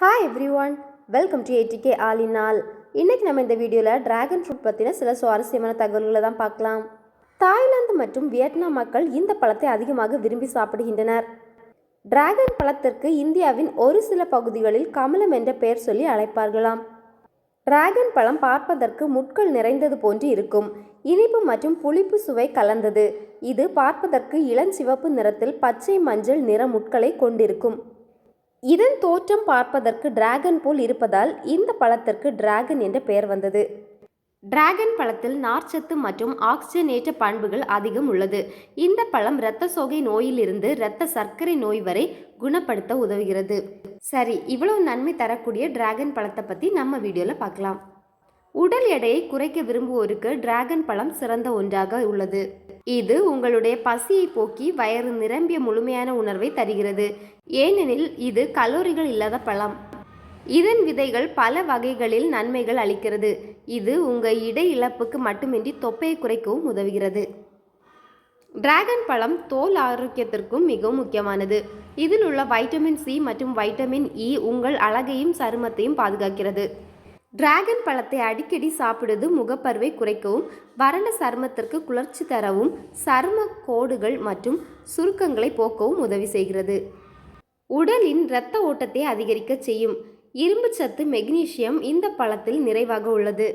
Hi everyone welcome to ATK ஆலின் நாள் இன்றைக்கி நம்ம இந்த வீடியோவில் டிராகன் ஃப்ரூட் பற்றின சில சுவாரஸ்யமான தகவல்களை தான் பார்க்கலாம். தாய்லாந்து மற்றும் வியட்நாம் மக்கள் இந்த பழத்தை அதிகமாக விரும்பி சாப்பிடுகின்றனர். டிராகன் பழத்திற்கு இந்தியாவின் ஒரு சில பகுதிகளில் கமலம் என்ற பெயர் சொல்லி அழைப்பார்களாம். டிராகன் பழம் பார்ப்பதற்கு முட்கள் நிறைந்தது போன்று இருக்கும். இனிப்பு மற்றும் புளிப்பு சுவை கலந்தது. இது பார்ப்பதற்கு இளஞ்சிவப்பு நிறத்தில் பச்சை மஞ்சள் நிற முட்களை கொண்டிருக்கும். இதன் தோற்றம் பார்ப்பதற்கு டிராகன் போல் இருப்பதால் இந்த பழத்திற்கு டிராகன் என்ற பெயர் வந்தது. டிராகன் பழத்தில் நார்ச்சத்து மற்றும் ஆக்சிஜனேற்ற பண்புகள் அதிகம் உள்ளது. இந்த பழம் இரத்த சோகை நோயிலிருந்து இரத்த சர்க்கரை நோய் வரை குணப்படுத்த உதவுகிறது. சரி இவ்வளவு நன்மை தரக்கூடிய டிராகன் பழத்தை பற்றி நம்ம வீடியோவில் பார்க்கலாம். உடல் எடையை குறைக்க விரும்புவோருக்கு டிராகன் பழம் சிறந்த ஒன்றாக உள்ளது. இது உங்களுடைய பசியை போக்கி வயிறு நிரம்பிய முழுமையான உணர்வை தருகிறது. ஏனெனில் இது கலோரிகள் இல்லாத பழம். இதன் விதைகள் பல வகைகளில் நன்மைகள் அளிக்கிறது. இது உங்கள் இடை இழப்புக்கு மட்டுமின்றி தொப்பையை குறைக்கவும் உதவுகிறது. டிராகன் பழம் தோல் ஆரோக்கியத்திற்கும் மிகவும் முக்கியமானது. இதில் உள்ள வைட்டமின் சி மற்றும் வைட்டமின் இ உங்கள் அழகையும் சருமத்தையும் பாதுகாக்கிறது. டிராகன் பழத்தை அடிக்கடி சாப்பிடுவது முகப்பருவை குறைக்கவும் வறண்ட சருமத்திற்கு குளிர்ச்சி தரவும் சரும கோடுகள் மற்றும் சுருக்கங்களை போக்கவும் உதவி செய்கிறது. உடலின் இரத்த ஓட்டத்தை அதிகரிக்க செய்யும். இரும்பு சத்து மெக்னீசியம் இந்த பழத்தில் நிறைவாக உள்ளது.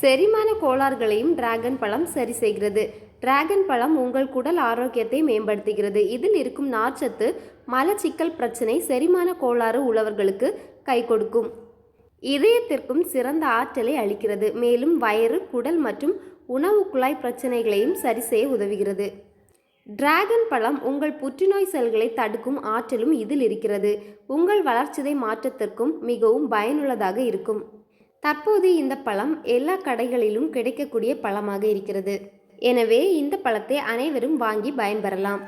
செரிமான கோளாறுகளையும் டிராகன் பழம் சரி செய்கிறது. டிராகன் பழம் உங்கள் குடல் ஆரோக்கியத்தை மேம்படுத்துகிறது. இதில் இருக்கும் நார்ச்சத்து மலச்சிக்கல் பிரச்சனை செரிமான கோளாறு உள்ளவர்களுக்கு கை கொடுக்கும். இதயத்திற்கும் சிறந்த ஆற்றலை அளிக்கிறது. மேலும் வயிறு குடல் மற்றும் உணவு குழாய் பிரச்சனைகளையும் சரி செய்ய உதவுகிறது. டிராகன் பழம் உங்கள் புற்றுநோய் செல்களை தடுக்கும் ஆற்றலும் இதில் இருக்கிறது. உங்கள் வளர்ச்சிதை மாற்றத்திற்கும் மிகவும் பயனுள்ளதாக இருக்கும். தற்போது இந்த பழம் எல்லா கடைகளிலும் கிடைக்கக்கூடிய பழமாக இருக்கிறது. எனவே இந்த பழத்தை அனைவரும் வாங்கி பயன்பெறலாம்.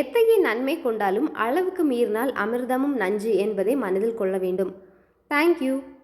எத்தகைய நன்மை கொண்டாலும் அளவுக்கு மீறினால் அமிர்தமும் நஞ்சு என்பதை மனதில் கொள்ள வேண்டும். Thank you.